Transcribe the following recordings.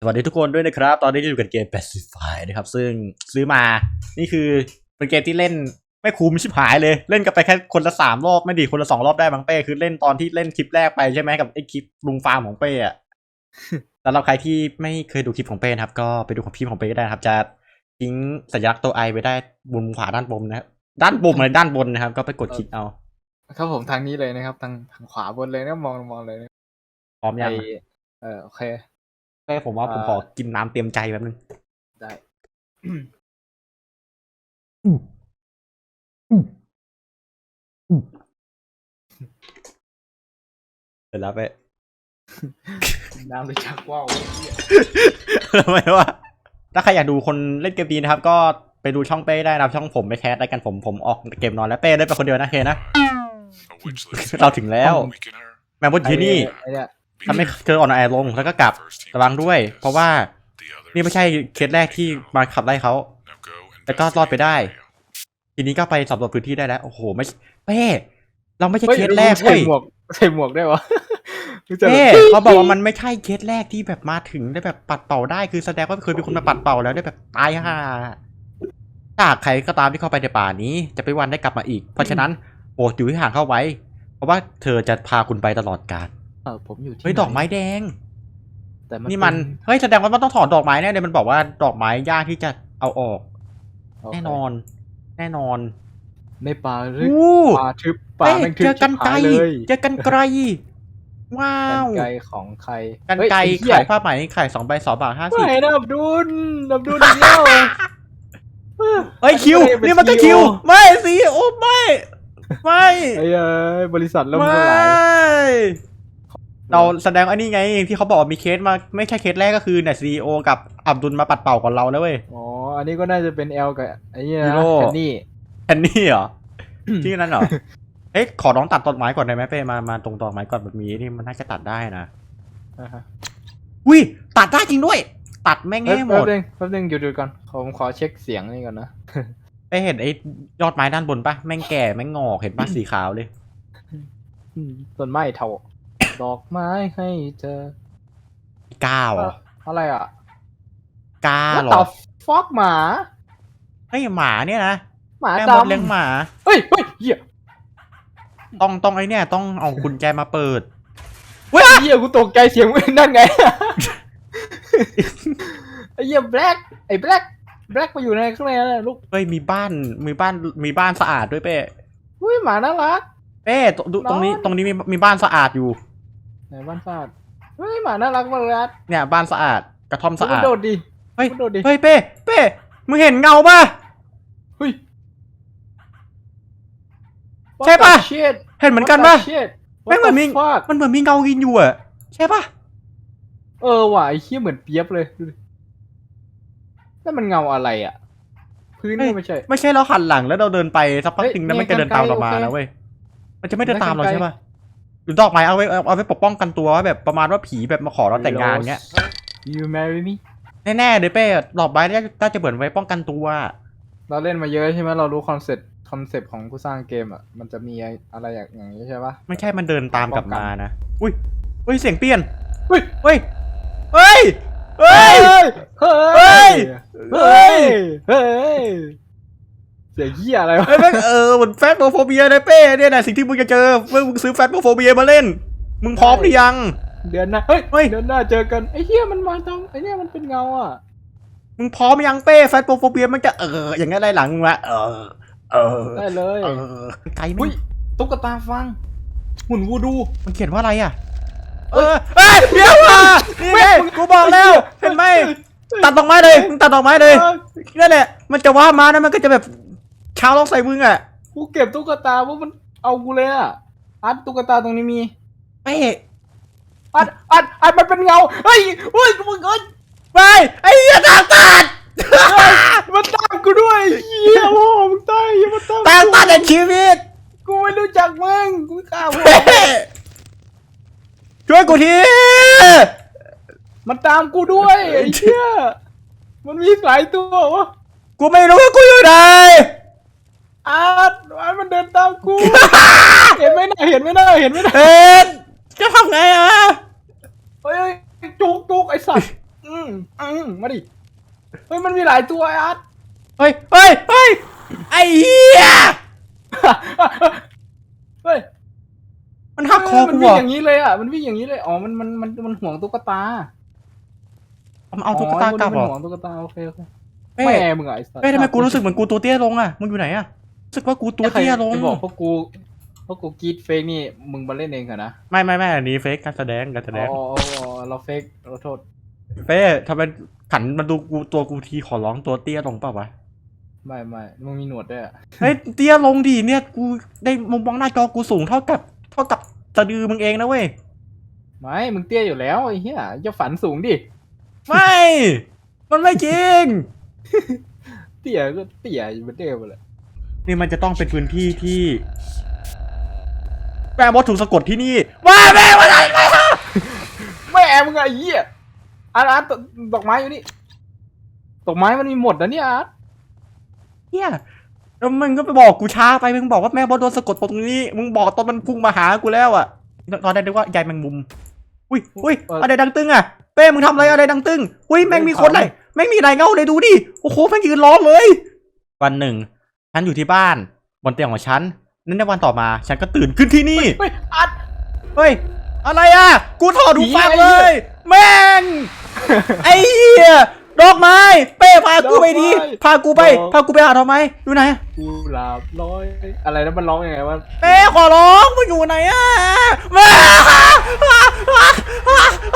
สวัสดีทุกคนด้วยนะครับ ตอนนี้อยู่กันเกม Pacify นะครับ ซึ่งซื้อมา นี่คือเป็นเกมที่เล่นไม่คุ้มชิบหายเลย เล่นกันไปแค่คนละสามรอบไม่ดีคนละสองรอบได้บางเป้ คือเล่นตอนที่เล่นคลิปแรกไปใช่ไหมกับไอ้คลิปลุงฟาร์มของเป้อะสำหรับใครที่ไม่เคยดูคลิปของเป้นะครับ ก็ไปดูของพี่ของเป้ก็ได้นะครับ จะทิ้งสัญลักษณ์ตัวไอไว้ได้บนขวาด้านบนนะครับด้านบนเลยด้านบนนะครับ ก็ไปกดคลิกเอา ครับผมทางนี้เลยนะครับ ทางทางขวาบนเลยนะมองมองเลยนะพร้อมยังไออะเออโอเค เป้ผมว่าผมขอกินน้ำเตรียมใจแป๊บนึง ได้เสร็จแล้วเป้น้ำเลยชักว่าวไอ้เหี้ยทำไมวะถ้าใครอยากดูคนเล่นเกมดีนะครับ ก็ไปดูช่องเป้ได้นะครับช่องผมไม่แคสได้กันผมผมออกเกมนอนแล้วเป้ได้ไปคนเดียวนะเคนะ A wish list. เราถึงแล้ว Weaken her. แมมบดที่นี่ไอ้เนี่ย ทำให้เธออ่อนแอลงแล้วก็กลับ First team ระวังด้วย เพราะว่า The others นี่ไม่ใช่เคสแรกที่มาขับไล่เขา now go แต่ก็รอดไปได้ investigate ทีนี้ก็ไปสำรวจพื้นที่ได้แล้ว โอ้โหไม่เป้เราไม่ใช่ฮ้ยเคสแรกใส่เว้ยหมวกใส่หมวกได้วะรู้จักเป้เขาบอกว่ามันไม่ใช่เคสแรกที่แบบมาถึงได้แบบปัดเป่าได้คือแสดงว่าเคยมีคนมาปัดเป่าแล้วได้แบบตายห่าถ้าใครก็ตามที่เข้าไปในป่านี้ จะไปวันได้กลับมาอีก เพราะฉะนั้นโปรดอยู่ที่ห่างเข้าไว้ เพราะว่าเธอจะพาคุณไปตลอดกาล เออผมอยู่ที่เฮ้ยดอกไม้แดง แต่นี่มันเฮ้ยแสดงว่ามันต้องถอนดอกไม้แน่เลยมันบอกว่าดอกไม้ยากที่จะเอาออก โเคแน่นอน แน่นอนในป่าลึกอู้ป่าทึบป่าเฮ้ยแม่งทึบเจอกันไกลชิบหายเลยเจอกันไกล ว้ากันว ไกลของใครกันไกลเฮ้ยอ้เหี้ขายผ้าไหมขายสองใบสองบาทห้าสิบไม่นะอับดุลอับดุลอีกแล้วเฮ้ยคิวอันนี้นี่มันก็เป็นคิว CEO ไม่สิโอ้ไม่ ไม่ ไอ้เอ้ยบริษัทล่มไม่สลาย เราแสดงว่านี่ไงที่เขาบอกว่ามีเคสมาไม่ใช่เคสแรกก็คือเนี่ยซีโอกับอับดุลมาปัดเป่าก่อนเราแล้วเว้ย อ๋อ อันนี้ก็น่าจะเป็นเอลกับไอ้เนี่ยฮีนะโร่ แคนนี่ แอนนี่เหรอ ที่นั่นเหรอ เอ๊ะขอน้องตัดต้นไม้ก่อนได้ไหมเป้มามาตรงต้นไม้ก่อนแบบนี้นี่มันน่าจะตัดได้นะอ่าฮะ อุ้ยตัดได้จริงด้วย ตัดแม่งเอ้ยให้หมแป๊บด นึงแป๊บนึงหยุดๆก่อนผมขอเช็คเสียงนี่ก่อนนะ ไปเห็นไอ้ยอดไม้ด้านบนปะแม่งแก่แม่งงอกเห็นปะสีขาวเลย อืมต้นไม้เถา ดอกไม้ให้เจอก้าวเหรออะไรอะกา What เหร the อ fuck หมาเฮ้ยหมาเนี่ยนะหมาแม่มดดเลี้ยงหมาำเฮ้ยเฮ้ยเหี้ยต้องต้องไอ้เนี่ย ต้องเอากุญแจมาเปิดเฮ้ยเหี้ยกูตกใจเสียงนั่นไงไอ้เหี้ยแบล็กไอ้แบล็กแบล็กมาอยู่ในข้างในนั่นนะลูกเฮ้ยมีบ้านมีบ้านมีบ้านสะอาดด้วยเป้เฮ้ยหมาน่ารักเป้ตดูตรงนี้นอนตรงนี้มีมีบ้านสะอาดอยู่ ไหนบ้านสะอาดเฮ้ยหมาน่ารักมากเลยอะเนี่ยบ้านสะอาดกระท่อมสะมัอาดนโดดดิเฮ้ย มันโดดดิเฮ้ยเป้เป้มึงเห็นเงาปะเฮ้ย ใช่ปะ What the shit เห็นเหมือนกันปะ What the shit แม่งเหมือนมี What the fuck มันเหมือนมีเงากินอยู่อะใช่ปะเออว่ะไอ้เหี้ยเหมือนเปียบเลยดูดินั่นมันเงาอะไรอะ พื้นก็ไม่ใช่ ไม่ใช่เราหันหลังแล้วเราเดินไปสักพักเฮ้ยหนึ่งแล้วมันนี่จะเดินตามเรามาไกลๆนะโอเคเว้ยมันจะไม่เดินตามเราไกลๆใช่ปะ หรือดอกไม้เอาไว้เอาเอาไว้ปกป้องกันตัวว่าแบบประมาณว่าผีแบบมาขอเราแต่งงานเงี้ย You marry me แน่ๆเลยเป้ดอกไม้เนี่ยน่าจะเหมือนไว้ป้องกันตัว เราเล่นมาเยอะใช่ไหมเรารู้คอนเซ็ปต์คอนเซ็ปต์ของผู้สร้างเกมอะมันจะมีอะไรอย่างนี้ใช่ปะไม่ใช่มันเดินตามกลับมานะอุ้ยอุ้ยเสียงเปลี่ยนเฮ้ยเฮ้ยเฮ้ยเฮ้ยเฮ้เฮ้ยยเฮ้ยเฮ้ย เสียงเหี้ยอะไรวะ เฮ้ยแม่งเออเหมือนแฟตโฟเบียเลยเป้เนี่ยนะสิ่งที่มึงจะเจอเมื่อมึงซื้อแฟตโฟเบียมาเล่น มึงพร้อมหรือยัง เดือนหน้า เฮ้ยเฮ้ย เดือนหน้าเจอกันไอ้เหี้ยมันมาตรงไอ้เนี่ยมันเป็นเงาอะ มึงพร้อมยังเป้แฟตโฟเบียมันจะเอออย่างงี้นไล่หลังมึงละเออ เออได้เลย เออไกลไหมอุ้ยตุ๊กตาฟัง หุ่นวูดู มันเขียนว่าอะไรอะ เออเฮ้ยเดี๋ยวมานี่ไงกูบอกแล้วเห็นไหมตัดดอกไม้เลยมึงตัดดอกไม้เลยเออนั่นแหละมันจะว่ามานะมันก็จะแบบ ชาวล็อกใส่มึงอะกูเก็บตุ๊กตาเพราะมันเอากูเลยอะอัดตุ๊กตาตรงนี้มีเป้อัดอัดอัดมันเป็นเงาเฮ้ยเฮ้ยมึงเอ้ยไปไอ้เหี้ยตางตัดมันตามกูด้วยเฮียพ่อมึงตายเหี้ยมันตามตางตัดในชีวิต กูไม่รู้จักมึงกูฆ่าพ่อเป้ช่วยกูทีมันตามกูด้วยไอ้เหี้ยมันมีหลายตัววะกูไม่รู้ว่ากูอยู่ไหน อาร์ตอาร์ตมันเดินตามกู เห็นไหมน่ะเห็นไหมน่ะเห็นไหมน่ะเอ็นจะทำไงอะเฮ้ยเฮ้ยจุกจุกไอ้สัตว์อืมอืมมาดิเฮ้ยมันมีหลายตัวไอ้อาร์ต เฮ้ยเฮ้ยเฮ้ยไอ้เหี้ยเฮ้ยมันหักคอมักูวิ่เหรงออย่างนี้เลยอะมันวิ่งอย่างนี้เลยอ๋อมันมันมันมันห่วงตุ๊กตามันเอาตุ๊กตากลับเหรมันอห่วงตุ๊กตาโอเคโอเคเป้แม่มึงอะไอ้สัสเป้ทำไมกูรู้สึกเหมือนกูตัวเตี้ยลงอะมึงอยู่ไหนอะ รู้สึกว่ากูตัวเตี้ยลง จะบอกพวกกูพวกกูกรีดเฟกนี่มึงมาเล่นเองเหรอนะไม่ไม่ไม่อันนี้เฟกการแสดงการแสดงอ๋ออ๋ออ๋อเราเฟกเราโทษ เป้ทำไมขันมาดูกูตัวกูทีขอร้องตัวเตี้ยลงเปล่าวะไม่ไม่มึงมีหนวดด้วยอะเฮ้ยเตี้ยลงดิเนี่ยกูได้มุมมองหน้าจอกูสูงเท่ากับ เท่ากับสะดือมึงเองนะเว้ยไม่มึงเตี้ยอยู่แล้วไอ้เหี้ยจะฝันสูงดิไม่ มันไม่จริง เตี้ยก็เตี้ยอยู่เหมือนเดิมเลย นี่มันจะต้องเป็นพื้นที่ที่แม่มดถูกสะกดที่นี่ว่าแม่มาไหนไปฮะแม่มึงอะไอ้เหี้ยอาร์ตอาร์ตดอกไม้อยู่นี่ดอกไม้มันมีหมดนะเนี่ยอาร์ตเฮียแล้วมึงก็ไปบอกกูช้าไปมึงบอกว่าแม่มดโดนสะกดตรงนี้มึงบอกตอนมันพุ่งมาหากูแล้วอะตอนแรกนึกว่ายายแมงมุมอุ้ยอุ้ยอะไรดังตึงอะเป้มึงทำอะไรอะไรดังตึงอุ้ยแม่งมีคนเลยแม่งมีอะไรเงาเลยดูดิโอ้โหแม่งยืนร้องเลย วันหนึ่ง ฉันอยู่ที่บ้านบนเตียงของฉัน นั่นในวันต่อมาฉันก็ตื่นขึ้นที่นี่ เฮ้ยอาร์ตเฮ้ย อะไรอะ กูถอดหูฟังผีเลอะไรยแม่ง ไอ้เหี้ยดอกไม้ เป้พากูไปดีดอกไม้พากูไป ดอก พากูไปหาดอกไม้อยู่ไหนกุหลาบร้อยอะไรนะมันร้องยังไงวะเป้ขอร้องมึงอยู่ไหนอะแม่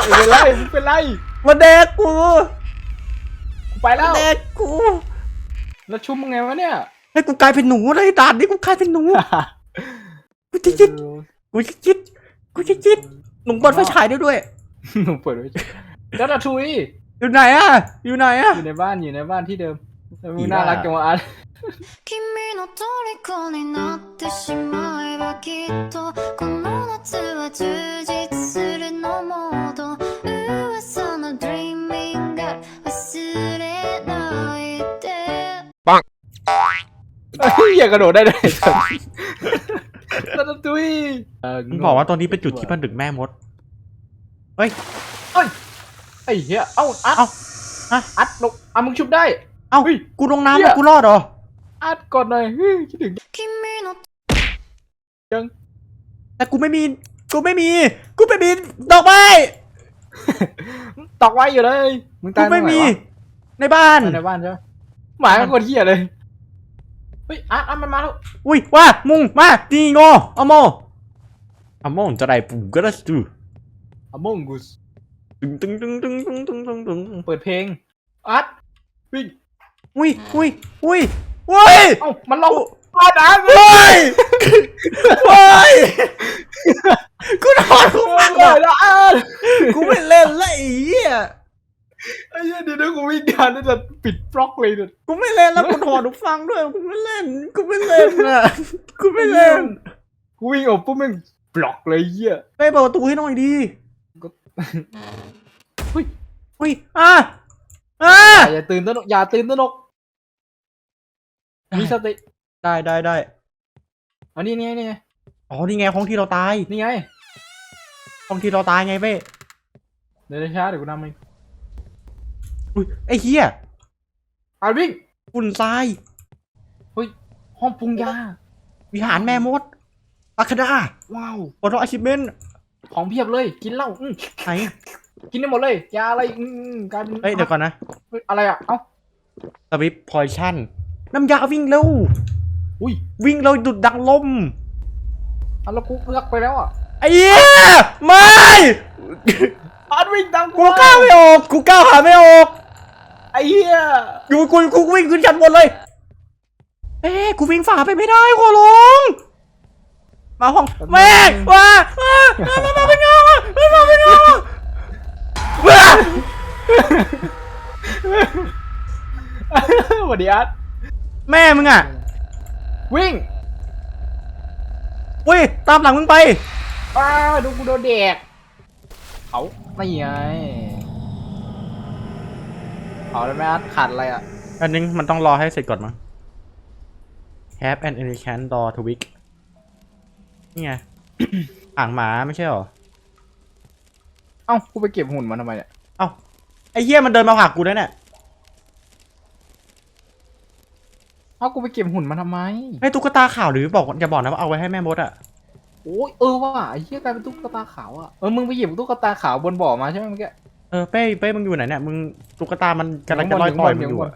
ไม่เป็นไรไม่เป็นไรมาเด็กกูกูไปแล้วเด็กกูแล้วชุบมึงไงวะเนี่ย ให้กูกลายเป็นหนูเลยด่านนี้กูกลายเป็นหนูกูจะคิดกูจะคิดกูจะคิดหนุ่มเปิดไฟฉายได้ด้วยหนูเปิดไว้แล้วดาทุยอยู่ไหนอะอยู่ไหนอะอยู่ในบ้านอยู่ในบ้านที่เดิมแล้วมึผีงน่าบ้ารักจังวะอาร์ต君の อย่ากระโดดได้เลยตัดตุ้ยมันบอกว่าตอนนี้เป็นจุดที่มันดึกแม่มด เฮ้ย เฮ้ย ไอ้เหี้ย เอ้า อัดเอ้าอะอัดลงอะมึงชุบได้ เอ้า กูลงน้ำแล้วกูรอดเหรอ อัดก่อนหน่อยคิดถึงยัง แต่กูไม่มี กูไม่มี กูไปบินดอกไม้ตอกไว้อยู่เลย มึงตายไม่มี ในบ้าน ในบ้านใช่หมหมายคนเหี้ยเลย ฮ้ยอาร์ตอาร์ตมันมาแล้วอุ้ยว่ามุงมาดีโงเอาโมเอาโมจะได้ปุ่มก็ได้ดูอมงกุสตึงตึงตึงตึงตึงตึงตึงตึงเปิดเพลงอาร์ตวิ่งอุ้ยอุ้ยอุ้ยอุ้ยเอ้ามันร้องอาร์ตอาร์ตเฮ้ยเฮ้ยกูถอดหูฟัฟังงเลอะยแล้วอาร์ตกูไม่เล่นละไอ้เหี้ย ไอ้เหี้ยเดี๋ยวนะกูวิ่งการน่าจะปิดบล็อกเลยเนี่ยกูไม่เล่นแล้วกูถอดหูฟังด้วยกูไม่เล่น กูไม่เล่นอะกูไม่เล่นกูวิ่งออกปุ๊บแม่งบล็อกเลยเหี้ยไปเปิดประตูให้หน่อยดีเฮ้ยอุ้ยอะอะอย่าตื่นตระหนกอย่าตื่นตระหนกมีสติได้ได้ได้อันนี้นี่ไงนี่ไงอ๋อนี่ไงห้องที่เราตายนี่ไงห้องที่เราตายไงเป้เดี๋ยวช้าเดี๋ยวกูนำเอง อุ้ยไอ้เหี้ยอาร์ตวิ่งฝุ่นทราย ห้องปรุงยา วิหารแม่มดอาคาดาว้าว ปอทออาชิเมนของเพียบเลย กินเหล้าอืมไหนกินได้หมดเลย ยาอะไรอืมกลายเป็นเอ้ย เดี๋ยวก่อนนะเฮ้ยอะไรอะ เอ้า สวิปพอยชั่น น้ำยาวิ่งเร็ว อุ้ยวิ่งเร็วดุดดังลมอะแล้วกูเลือกไปแล้วอะไอ้เหี้ยไม่อาร์ตวิ่งตามกูก้าวไม่ออก กูก้าวหาไม่ออก ไอ้เหี้ยอยู่กูกูวิ่งขึ้นชั้นบนเลย เอ้กูวิ่งฝ่าไปไม่ได้ขอร้องมาห้องแม่ว่าว่ามามาเป็นเงามามาเป็นเงาว้าสวัสดีอาร์ตแม่มึงอะ วิ่งเว้ยตามหลังมึงไปอ้าดูกูโดนแดกเขาไม่ไง เอาแล้วไหมอาร์ตขาดอะไรอะ อันนึงมันต้องรอให้เสร็จก่อนมั้ง Have an elegant door to wick นี่ไง อ่างหมาไม่ใช่หรอ เอ้ากูไปเก็บหุ่นมาทำไมเนี่ย เอ้าไอ้เหี้ยมันเดินมาผลักกูด้วยเนี่ยเอากูไปเก็บหุ่นมาทำไม ไอ้ตุ๊กตาขาวหรือบอกอย่าบอกนะว่าเอาไว้ให้แม่มดอะโอ้ยเออว่ะไอ้เหี้ยกลายเป็นตุ๊กตาขาวอะ เออมึงไปหยิบตุ๊กตาขาวบนบ่อมาใช่ไหมเมื่อกี้ เออเป้เป้มึงอยู่ไหนเนี่ยมึงตุ๊กตามันกำลังจะลอยต่อยมึงอยู่อะ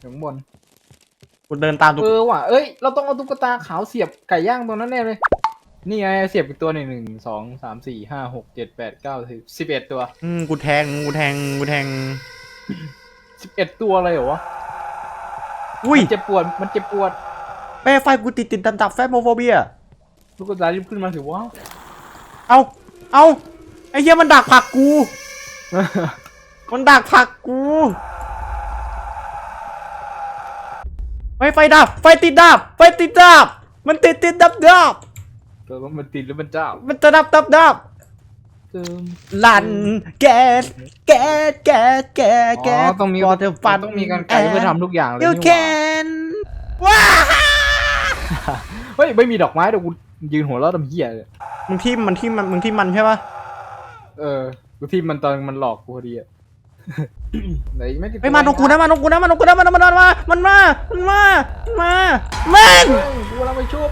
อยู่ข้างบนกูเดินตามตุ๊กเออว่ะเอ้ยเราต้องเอาตุ๊กตาขาวเสียบไก่ย่างตรงนั้นแน่เลย นี่ไงเสียบอีกตัวหนึ่งหนึ่งสองสามสี่ห้าหกเจ็ดแปดเก้าสิบสิบเอ็ดตัวอืมกูแทงกูแทงกูแทงสิบเอ็ดตัวเลยเหรอวะอุ้ยมันเจ็บปวดมันเจ็บปวดเป้ไฟกูติดติดดับดับแฟโมโฟเบียตุ๊กตารีบขึ้นมาถือว่า เอาเอาไอ้เหี้ยมันดักผลักกู มันดักผลักกูไฟไฟดับ ไฟติดดับ ไฟติดดับ มันติดติดดับดับเออมันติดแล้วมันเจ้ามันจะดับดับดับเติมลันแกสแกสแกสแกสแกอ๋อสต้องมีวอเตอร์ฟันต้องมีการไกลเพื่อทำทุกอย่างเลยยูนี่หแคว่านว้าเฮ้ยไม่มีดอกไม้เดี๋ยวกูยืนหัวเราะทำเหี้ยเลยมึงทิมมันทิมมันมึงทิมมันใช่ปะเออ กูที่มันตอนมันหลอกกูพอดีอะ ไหนไม่ติดไอ้ยมาตรงกูนะมาตรงกูนะมาตรงกูนะมันมันมันมา มันมา มันมา มันมาแม่งเฮ้ยกูกำลังไปชุบ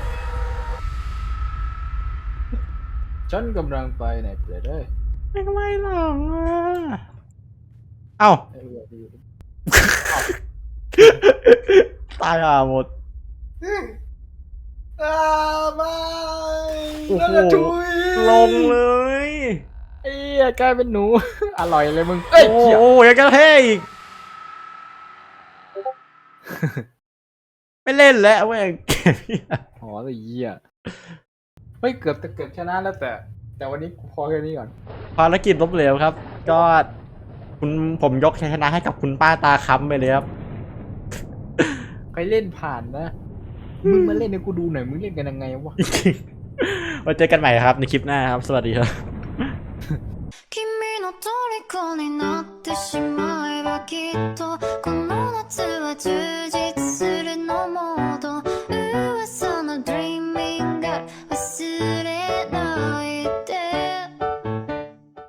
ฉันกำลังไปไหนเปรตเอ้ยไม่ทำไมหรอกอะเอ้า ไอ้เหี้ยดีตายอะหมด อ้าไม่โอ้โหนั่นน่ะชุยลงเลย ไอ้เหี้ยกลายเป็นหนู อร่อยเลยมึงเอ้ยโอ้เหี้ยโหยังจะเท่อีก ไม่เล่นแล้วเว้ยอ๋อไอ้เหี้ยเฮ้ยเกือบจะเกือบชนะแล้วแต่ แต่วันนี้กูพอแค่นี้ก่อนภารกิจล้มเหลวครับ ก็คุณผมยกชัยชนะให้กับคุณป้าตาค้ำไปเลยครับ ใครเล่นผ่านนะมึงมาเล่นให้กูดูหน่อยมึงเล่นกันยังไงวะ ไว้เจอกันใหม่ครับในคลิปหน้าครับ สวัสดีครับ君の虜になってしまえばきっとこの夏は充実するのもと。噂のドリーミングが忘れ